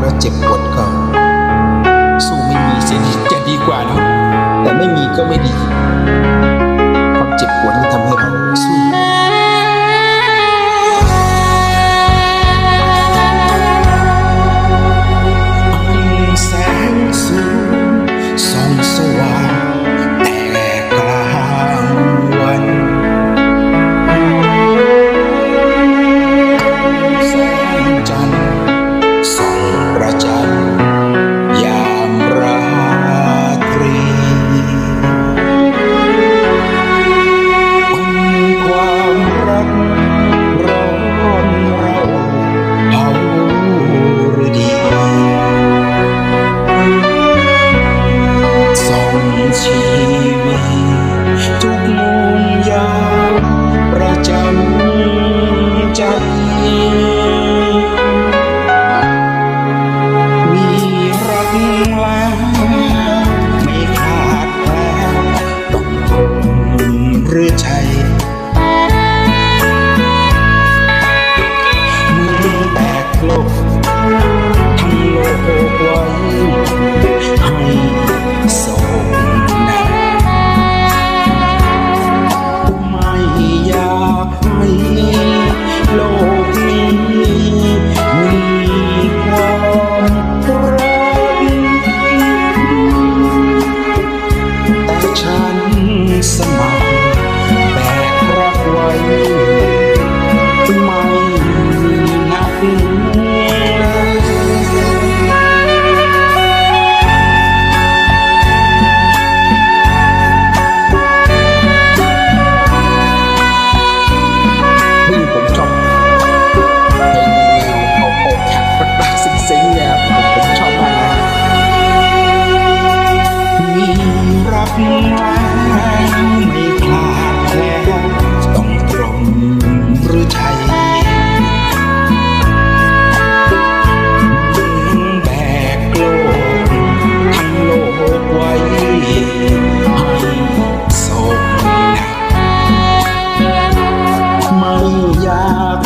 แล้เจ็บปวดก็สู้ไม่มีเสียดีจะดีกว่านาะแต่ไม่มีก็ไม่ดี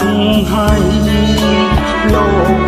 cùng hành lộ